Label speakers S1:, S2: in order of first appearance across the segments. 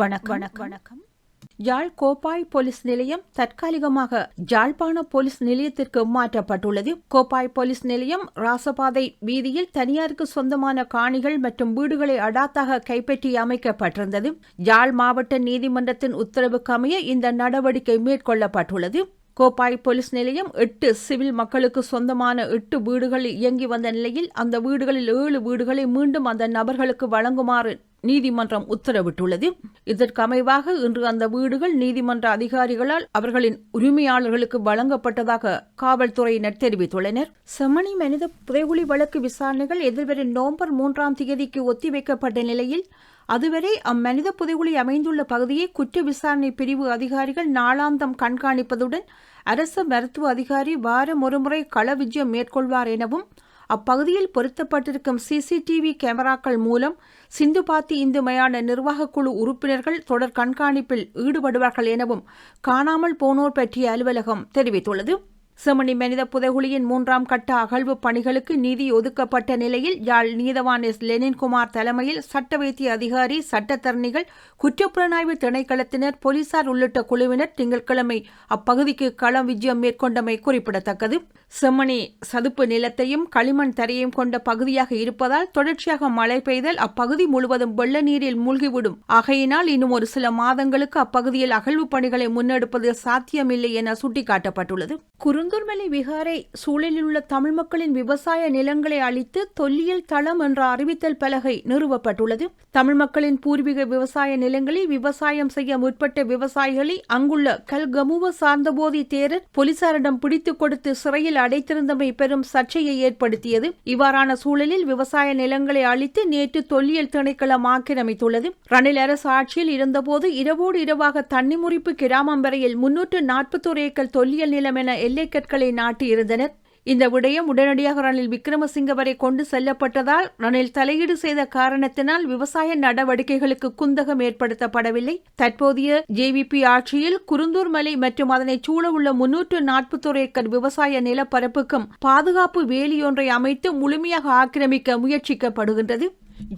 S1: வணக்கம். வணக்கம். வணக்கம். யாழ் கோப்பாய் போலீஸ் நிலையம் தற்காலிகமாக ஜாழ்ப்பாண போலீஸ் நிலையத்திற்கு மாற்றப்பட்டுள்ளது. கோப்பாய் போலீஸ் நிலையம் ராசபாதை வீதியில் தனியாருக்கு சொந்தமான காணிகள் மற்றும் வீடுகளை அடாத்தாக கைப்பற்றி அமைக்கப்பட்டிருந்தது. யாழ் மாவட்ட நீதிமன்றத்தின் உத்தரவுக்கு அமைய இந்த நடவடிக்கை மேற்கொள்ளப்பட்டுள்ளது. கோப்பாய் போலீஸ் நிலையம் எட்டு சிவில் மக்களுக்கு சொந்தமான எட்டு வீடுகள் இயங்கி வந்த நிலையில் அந்த வீடுகளில் ஏழு வீடுகளை மீண்டும் அந்த நபர்களுக்கு வழங்குமாறு நீதிமன்றம் உத்தரவிட்டுள்ளது. இதற்கமைவாக இன்று அந்த வீடுகள் நீதிமன்ற அதிகாரிகளால் அவர்களின் உரிமையாளர்களுக்கு வழங்கப்பட்டதாக காவல்துறையினர் தெரிவித்துள்ளனர். செம்மணி மனித புதைகுழி வழக்கு விசாரணைகள் எதிர்வரும் நவம்பர் மூன்றாம் தேதிக்கு ஒத்திவைக்கப்பட்ட நிலையில் அதுவரை அம்மனித புதைகுழி அமைந்துள்ள பகுதியை குற்ற விசாரணை பிரிவு அதிகாரிகள் நாளாந்தம் கண்காணிப்பதுடன் அரசு மருத்துவ அதிகாரி வாரம் ஒருமுறை கள விஜயம் மேற்கொள்வார் எனவும் அப்பகுதியில் பொருத்தப்பட்டிருக்கும் சிசிடிவி கேமராக்கள் மூலம் சிந்துபாத்தி இந்து மயான நிர்வாகக் குழு உறுப்பினர்கள் தொடர் கண்காணிப்பில் ஈடுபடுவார்கள் எனவும் காணாமல் போனோர் பற்றிய அலுவலகம் தெரிவித்துள்ளது. செமணி மனித புதைகுழியின் மூன்றாம் கட்ட அகழ்வு பணிகளுக்கு நிதி ஒதுக்கப்பட்ட நிலையில் யாழ் நீதவான் எஸ். லெனின்குமார் தலைமையில் சட்ட வைத்திய அதிகாரி சட்டத்தரணிகள் குற்றப்புலனாய்வு திணைக்களத்தினர் போலீசார் உள்ளிட்ட குழுவினர் திங்கட்கிழமை அப்பகுதிக்கு களம் விஜயம் மேற்கொண்டமை குறிப்பிடத்தக்கது. செம்மணி சதுப்பு நிலத்தையும் களிமண் தரையும் கொண்ட பகுதியாக இருப்பதால் தொடர்ச்சியாக மழை பெய்தல் அப்பகுதி முழுவதும் வெள்ள நீரில் மூழ்கிவிடும். ஆகையினால் இன்னும் ஒரு சில மாதங்களுக்கு அப்பகுதியில் அகழ்வு பணிகளை முன்னெடுப்பது சாத்தியமில்லை என சுட்டிக்காட்டப்பட்டுள்ளது. செங்கர்மலை விகாரை சூழலிலுள்ள தமிழ் மக்களின் விவசாய நிலங்களை அளித்து தொல்லியல் தளம் என்ற அறிவித்தல் பலகை நிறுவப்பட்டுள்ளது. தமிழ் மக்களின் பூர்வீக விவசாய நிலங்களில் விவசாயம் செய்ய முற்பட்ட விவசாயிகளை அங்குள்ள கல்கமுவ சார்ந்தபோதி தேரர் போலீசாரிடம் பிடித்துக் கொடுத்து சிறையில் அடைத்திருந்தமை பெரும் சர்ச்சையை ஏற்படுத்தியது. இவ்வாறான சூழலில் விவசாய நிலங்களை அளித்து நேற்று தொல்லியல் திணைக்களம் ஆக்கிரமித்துள்ளது. ரணில் அரசு ஆட்சியில் இருந்தபோது இரவோடு இரவாக தன்னிமுறிப்பு கிராமம் வரையில் முன்னூற்று நாற்பத்தோரு ஏக்கர் தொல்லியல் நிலம் என எல்லை கற்களை நாட்டியிருந்தனர். இந்த விடயம் உடனடியாக ரணில் விக்ரமசிங்க வரை கொண்டு செல்லப்பட்டதால் ரணில் தலையீடு செய்த காரணத்தினால் விவசாய நடவடிக்கைகளுக்கு குந்தகம் ஏற்படுத்தப்படவில்லை. தற்போதைய ஜேவிபி ஆட்சியில் குருந்தூர் மலை மற்றும் அதனை சூழவுள்ள முன்னூற்று நாற்பத்தோரு ஏக்கர் விவசாய நிலப்பரப்புக்கும் பாதுகாப்பு வேலியொன்றை அமைத்து முழுமையாக ஆக்கிரமிக்க முயற்சிக்கப்படுகின்றது.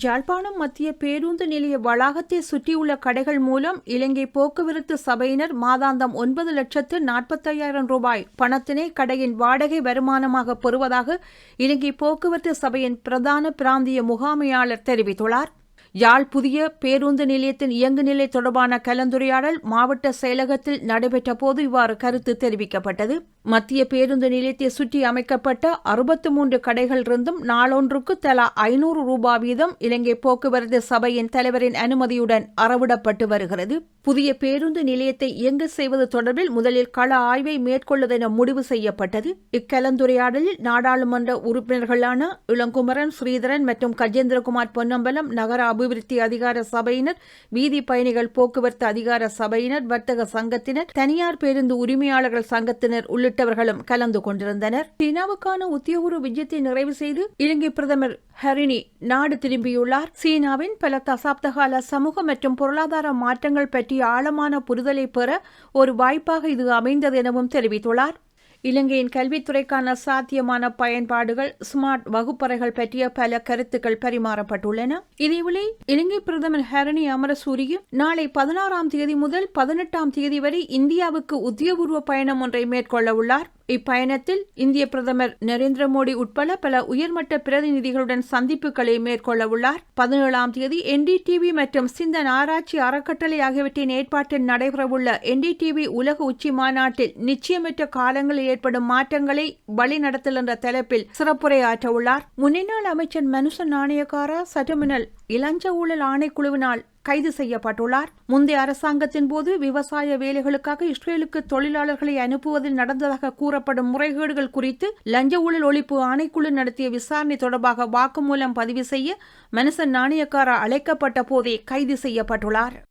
S1: ஜாழ்ப்பாணம் மத்திய பேருந்து நிலைய வளாகத்தை சுற்றியுள்ள கடைகள் மூலம் இலங்கை போக்குவரத்து சபையினர் மாதாந்தம் ஒன்பது லட்சத்து நாற்பத்தையாயிரம் ரூபாய் பணத்தினை கடையின் வாடகை வருமானமாக பெறுவதாக இலங்கை போக்குவரத்து சபையின் பிரதான பிராந்திய முகாமையாளர் தெரிவித்துள்ளார். யாழ் புதிய பேருந்து நிலையத்தின் இயங்கு நிலை தொடர்பான கலந்துரையாடல் மாவட்ட செயலகத்தில் நடைபெற்ற போது இவ்வாறு கருத்து தெரிவிக்கப்பட்டது. மத்திய பேருந்து நிலையத்தை சுற்றி அமைக்கப்பட்ட அறுபத்து மூன்று கடைகள் இருந்தும் நாளொன்றுக்கு தலா ஐநூறு ரூபாய் வீதம் இலங்கை போக்குவரத்து சபையின் தலைவரின் அனுமதியுடன் அறவிடப்பட்டு வருகிறது. புதிய பேருந்து நிலையத்தை இயங்க செய்வது தொடர்பில் முதலில் கள ஆய்வை மேற்கொள்வதென முடிவு செய்யப்பட்டது. இக்கலந்துரையாடலில் நாடாளுமன்ற உறுப்பினர்களான இளங்குமரன் ஸ்ரீதரன் மற்றும் கஜேந்திரகுமார் பொன்னம்பலம் நகர அபிவிருத்தி அதிகார சபையினர் வீதி பயணிகள் போக்குவரத்து அதிகார சபையினர் வர்த்தக சங்கத்தினர் தனியார் பேருந்து உரிமையாளர்கள் சங்கத்தினர் உள்ளிட்டவர்களும் கலந்து கொண்டிருந்தனர். சீனாவுக்கான உத்தியோக விஜயத்தை நிறைவு செய்து இலங்கை பிரதமர் ஹரிணி நாடு திரும்பியுள்ளார். சீனாவின் பல தசாப்தகால சமூக மற்றும் பொருளாதார மாற்றங்கள் பற்றி பற்றிய ஆழமான புரிதலை பெற ஒரு வாய்ப்பாக இது அமைந்தது எனவும் தெரிவித்துள்ளார். இலங்கையின் கல்வித்துறைக்கான சாத்தியமான பயன்பாடுகள் ஸ்மார்ட் வகுப்பறைகள் பற்றிய பல கருத்துக்கள் பரிமாறப்பட்டுள்ளன. இதேவேளை இலங்கை பிரதமர் ஹரணி அமரசூரியும் நாளை பதினாறாம் தேதி முதல் பதினெட்டாம் தேதி வரை இந்தியாவுக்கு உத்தியோகபூர்வ பயணம் ஒன்றை மேற்கொள்ள உள்ளார். இப்பயணத்தில் இந்திய பிரதமர் நரேந்திர மோடி உட்பட பல உயர்மட்ட பிரதிநிதிகளுடன் சந்திப்புகளை மேற்கொள்ள உள்ளார். பதினேழாம் தேதி என்டிடிவி மற்றும் சிந்தன் ஆராய்ச்சி அறக்கட்டளை ஆகியவற்றின் ஏற்பாட்டில் நடைபெறவுள்ள என்டிடிவி உலக உச்சி மாநாட்டில் நிச்சயமற்ற காலங்களில் ஏற்படும் மாற்றங்களை வழிநடத்தல் என்ற தலைப்பில் சிறப்புரையாற்ற உள்ளார் முன்னாள் அமைச்சர் மனுஷ நாணயக்காரா சட்டமினல் இளஞ்ச ஊழல் ஆணைக்குழுவினால் கைது செய்யப்பட்டுள்ளார். முந்தைய அரசாங்கத்தின் போது விவசாய வேலைகளுக்காக இஸ்ரேலுக்கு தொழிலாளர்களை அனுப்புவதில் நடந்ததாக கூறப்படும் முறைகேடுகள் குறித்து லஞ்ச ஊழல் ஒழிப்பு ஆணைக்குழு நடத்திய விசாரணை தொடர்பாக வாக்குமூலம் பதிவு செய்ய மனுசன் நாணயக்காரா அழைக்கப்பட்ட போதே கைது செய்யப்பட்டுள்ளார்.